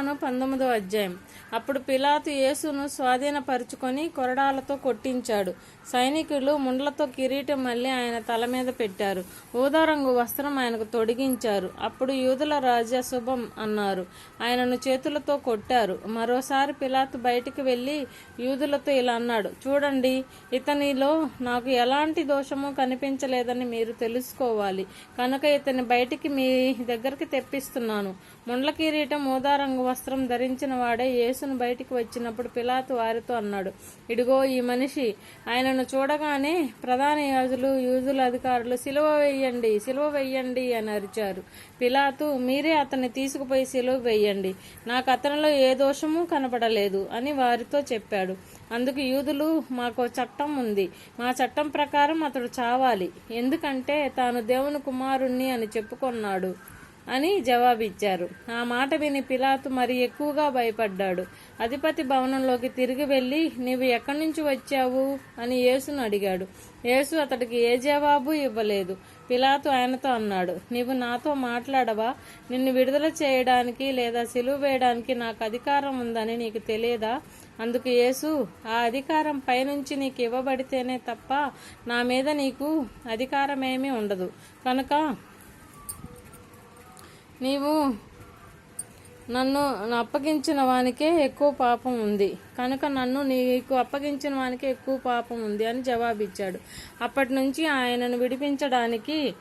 యోహాను పంతొమ్మిదో అధ్యాయం. అప్పుడు పిలాతు యేసును స్వాధీనపరుచుకొని కొరడాలతో కొట్టించాడు. సైనికులు ముండ్లతో కిరీటం మళ్ళీ ఆయన తల మీద పెట్టారు. ఊదారంగు వస్త్రం ఆయనకు తొడిగించారు. అప్పుడు యూదుల రాజా శుభం అన్నారు. ఆయనను చేతులతో కొట్టారు. మరోసారి పిలాతు బయటికి వెళ్ళి యూదులతో ఇలా అన్నాడు. చూడండి ఇతనిలో నాకు ఎలాంటి దోషము కనిపించలేదని మీరు తెలుసుకోవాలి. కనుక ఇతని బయటికి మీ దగ్గరికి తెప్పిస్తున్నాను. ముండ్ల కిరీటం ఊదారంగు వస్త్రం ధరించిన వాడే యేసును బయటికి వచ్చినప్పుడు పిలాతు వారితో అన్నాడు ఇడుగో ఈ మనిషి ఆయనను చూడగానే ప్రధాన యాజులు యూదుల అధికారులు సిలువ వేయండి సిలువ వేయండి అని అరిచారు. పిలాతు మీరే అతన్ని తీసుకుపోయి సిలువ వేయండి నాకు అతనిలో ఏ దోషము కనపడలేదు అని వారితో చెప్పాడు. అందుకు యూదులు మాకు చట్టం ఉంది మా చట్టం ప్రకారం అతడు చావాలి ఎందుకంటే తాను దేవుని కుమారుణ్ణి అని చెప్పుకున్నాడు. అని జవాబిచ్చారు. ఆ మాట విని పిలాతు మరి ఎక్కువగా భయపడ్డాడు. అధిపతి భవనంలోకి తిరిగి వెళ్ళి నీవు ఎక్కడి నుంచి వచ్చావు? అని యేసును అడిగాడు. యేసు అతడికి ఏ జవాబు ఇవ్వలేదు. పిలాతు ఆయనతో అన్నాడు నీవు నాతో మాట్లాడవా? నిన్ను విడుదల చేయడానికి లేదా సిలువ వేయడానికి నాకు అధికారం ఉందని నీకు తెలియదా? అందుకు యేసు ఆ అధికారం పైనుంచి నీకు ఇవ్వబడితేనే తప్ప నా మీద నీకు అధికారమేమీ ఉండదు. కనుక నీవు నన్ను అప్పగించిన వానికే ఎక్కువ పాపం ఉంది. కనుక నన్ను నీకు అప్పగించిన వానికే ఎక్కువ పాపం ఉంది అని జవాబిచ్చాడు. అప్పటి నుంచి ఆయనను విడిపించడానికి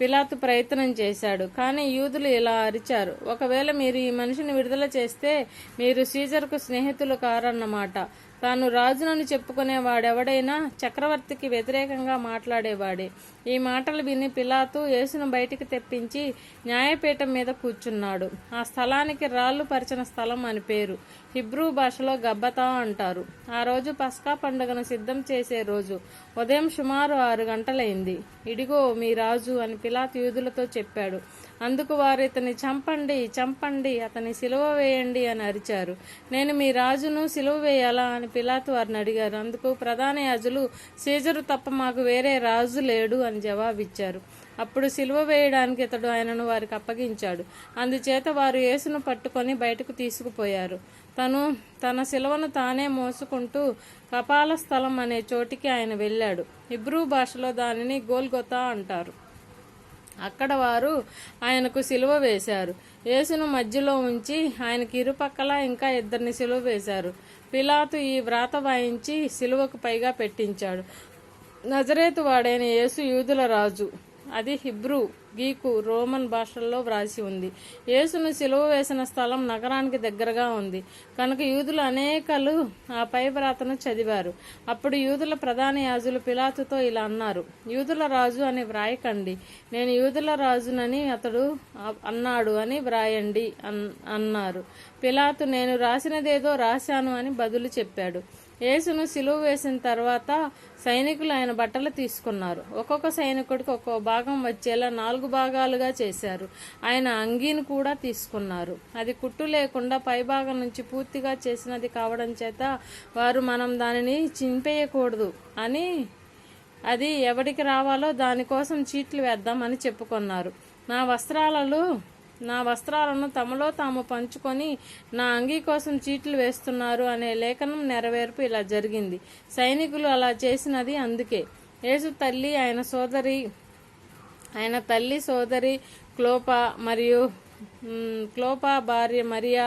పిలాతు ప్రయత్నం చేశాడు. కానీ యూదులు ఇలా అరిచారు. ఒకవేళ మీరు ఈ మనిషిని విడుదల చేస్తే మీరు సీజర్కు స్నేహితులు కారన్నమాట. తాను రాజునని చెప్పుకునేవాడెవడైనా చక్రవర్తికి వ్యతిరేకంగా మాట్లాడేవాడే. ఈ మాటలు విని పిలాతు యేసును బయటికి తెప్పించి న్యాయపీఠం మీద కూర్చున్నాడు. ఆ స్థలానికి రాళ్ళు పరిచిన స్థలం అని పేరు. హిబ్రూ భాషలో గబ్బతా అంటారు. ఆ రోజు పస్కా పండుగను సిద్ధం చేసే రోజు ఉదయం సుమారు ఆరు గంటలైంది. ఇడిగో మీ రాజు అని పిలాతు యూదులతో చెప్పాడు. అందుకు వారు ఇతని చంపండి చంపండి అతని సిలువ వేయండి అని అరిచారు. నేను మీ రాజును సిలువ వేయాలా అని పిలాతు వారిని అడిగారు. అందుకు ప్రధాన యాజులు సీజరు తప్ప మాకు వేరే రాజు లేడు అని జవాబిచ్చారు. అప్పుడు సిలువ వేయడానికి ఇతడు ఆయనను వారికి అప్పగించాడు. అందుచేత వారు యేసును పట్టుకొని బయటకు తీసుకుపోయారు. తను తన సిలువను తానే మోసుకుంటూ కపాల స్థలం అనే చోటికి ఆయన వెళ్ళాడు. హిబ్రూ భాషలో దానిని గోల్గొతా అంటారు. అక్కడ వారు ఆయనకు సిలువ వేశారు. యేసును మధ్యలో ఉంచి ఆయనకి ఇరుపక్కల ఇంకా ఇద్దరిని సిలువ వేశారు. పిలాతు ఈ వ్రాత వాయించి సిలువకు పైగా పెట్టించాడు. నజరేతు వాడైన యేసు యూదుల రాజు. అది హిబ్రూ గీకు రోమన్ భాషల్లో వ్రాసి ఉంది. యేసును సిలువ వేసిన స్థలం నగరానికి దగ్గరగా ఉంది. కనుక యూదులు అనేకలు ఆ పై వ్రాతను చదివారు. అప్పుడు యూదుల ప్రధాన యాజులు పిలాతుతో ఇలా అన్నారు యూదుల రాజు అని వ్రాయకండి. నేను యూదుల రాజునని అతడు అన్నాడు అని వ్రాయండి అన్నారు. పిలాతు నేను రాసినదేదో రాశాను అని బదులు చెప్పాడు. యేసును సిలువ వేసిన తర్వాత సైనికులు ఆయన బట్టలు తీసుకున్నారు. ఒక్కొక్క సైనికుడికి ఒక్కొక్క భాగం వచ్చేలా నాలుగు భాగాలుగా చేశారు. ఆయన అంగీని కూడా తీసుకున్నారు. అది కుట్టు లేకుండా పైభాగం నుంచి పూర్తిగా చేసినది కావడం చేత వారు మనం దానిని చింపేయకూడదు అని అది ఎవడికి రావాలో దానికోసం చీట్లు వేద్దామని చెప్పుకున్నారు. నా వస్త్రాలలో నా వస్త్రాలను తమలో తాము పంచుకొని నా అంగీ కోసం చీట్లు వేస్తున్నారు అనే లేఖనం నెరవేర్పు ఇలా జరిగింది. సైనికులు అలా చేసినది అందుకే. యేసు తల్లి ఆయన సోదరి ఆయన తల్లి సోదరి క్లోపా మరియు క్లోపా భార్య మరియా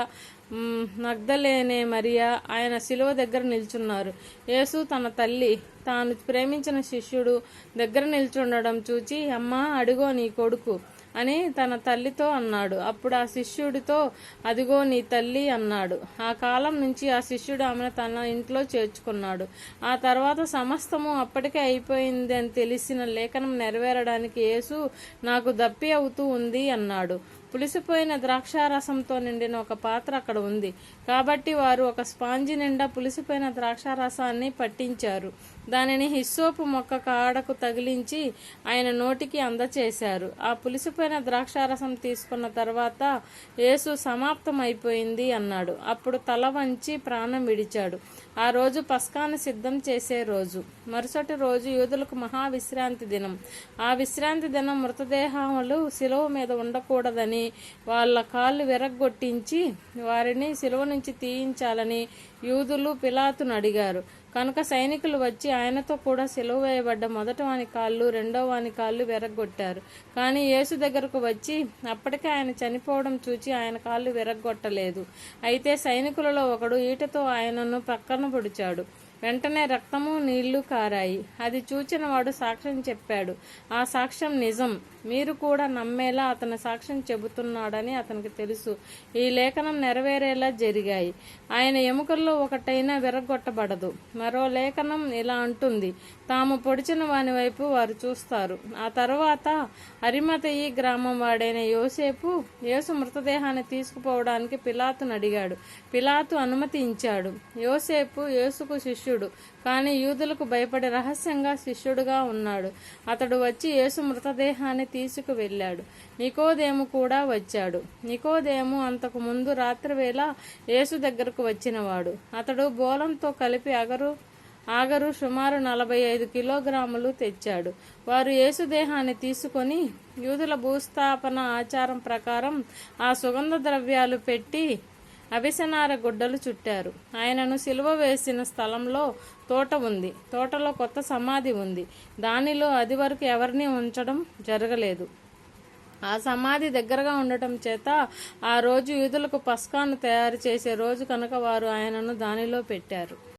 నగ్ధలేనే మరియా ఆయన శిలువ దగ్గర నిల్చున్నారు. యేసు తన తల్లి తాను ప్రేమించిన శిష్యుడు దగ్గర నిల్చుండడం చూచి అమ్మా అడుగో నీ కొడుకు. అని తన తల్లితో అన్నాడు. అప్పుడు ఆ శిష్యుడితో అదిగో నీ తల్లి అన్నాడు. ఆ కాలం నుంచి ఆ శిష్యుడు ఆమెను తన ఇంట్లో చేర్చుకున్నాడు. ఆ తర్వాత సమస్తము అప్పటికే అయిపోయింది అని తెలిసిన లేఖనం నెరవేరడానికి యేసు నాకు దప్పి అవుతూ ఉంది అన్నాడు. పులిసిపోయిన ద్రాక్షారసంతో నిండిన ఒక పాత్ర అక్కడ ఉంది. కాబట్టి వారు ఒక స్పాంజి నిండా పులిసిపోయిన ద్రాక్షారసాన్ని పట్టించారు. దానిని హిస్సోపు మొక్క కాడకు తగిలించి ఆయన నోటికి అందచేశారు. ఆ పులిసిపోయిన ద్రాక్షారసం తీసుకున్న తర్వాత యేసు సమాప్తం అయిపోయింది అన్నాడు. అప్పుడు తల వంచి ప్రాణం విడిచాడు. ఆ రోజు పస్కాను సిద్ధం చేసే రోజు. మరుసటి రోజు యూదులకు మహా విశ్రాంతి దినం. ఆ విశ్రాంతి దినం మృతదేహములు శిలువ మీద ఉండకూడదని అని వాళ్ళ కాళ్ళు విరగ్గొట్టించి వారిని సిలువ నుంచి తీయించాలని యూదులు పిలాతును అడిగారు. కనుక సైనికులు వచ్చి ఆయనతో కూడా సెలవు వేయబడ్డ మొదట వాని కాళ్ళు రెండో వాని కాళ్ళు విరగ్గొట్టారు. కానీ యేసు దగ్గరకు వచ్చి అప్పటికే ఆయన చనిపోవడం చూచి ఆయన కాళ్ళు విరగ్గొట్టలేదు. అయితే సైనికులలో ఒకడు ఈటతో ఆయనను పక్కన పొడిచాడు. వెంటనే రక్తము నీళ్ళు కారాయి. అది చూచిన వాడు సాక్ష్యం చెప్పాడు. ఆ సాక్ష్యం నిజం. మీరు కూడా నమ్మేలా అతని సాక్ష్యం చెబుతున్నాడని అతనికి తెలుసు. ఈ లేఖనం నెరవేరేలా జరిగాయి. ఆయన ఎముకల్లో ఒకటైనా విరగొట్టబడదు మరో లేఖనం ఇలా అంటుంది. తాము పొడిచిన వాని వైపు వారు చూస్తారు. ఆ తర్వాత అరిమతయి గ్రామం వాడైన యోసేపు యేసు మృతదేహాన్ని తీసుకుపోవడానికి పిలాతును అడిగాడు. పిలాతు అనుమతించాడు. యోసేపు యేసుకు శిష్యుడు. కానీ యూదులకు భయపడి రహస్యంగా శిష్యుడుగా ఉన్నాడు. అతడు వచ్చి యేసు మృతదేహాన్ని తీసుకు వెళ్ళాడు నికోదేము కూడా వచ్చాడు. నికోదేము అంతకు ముందు రాత్రివేళ యేసు దగ్గరకు వచ్చినవాడు. అతడు బోలంతో కలిపి అగరు ఆగరు సుమారు నలభై ఐదు కిలోగ్రాములు తెచ్చాడు. వారు యేసుదేహాన్ని తీసుకొని యూదుల భూస్థాపన ఆచారం ప్రకారం ఆ సుగంధ ద్రవ్యాలు పెట్టి అవిసనార గుడ్డలు చుట్టారు. ఆయనను సిలువ వేసిన స్థలంలో తోట ఉంది. తోటలో కొత్త సమాధి ఉంది. దానిలో అది వరకు ఎవరిని ఉంచడం జరగలేదు. ఆ సమాధి దగ్గరగా ఉండటం చేత ఆ రోజు యూదులకు పస్కాను తయారు చేసే రోజు కనుక వారు ఆయనను దానిలో పెట్టారు.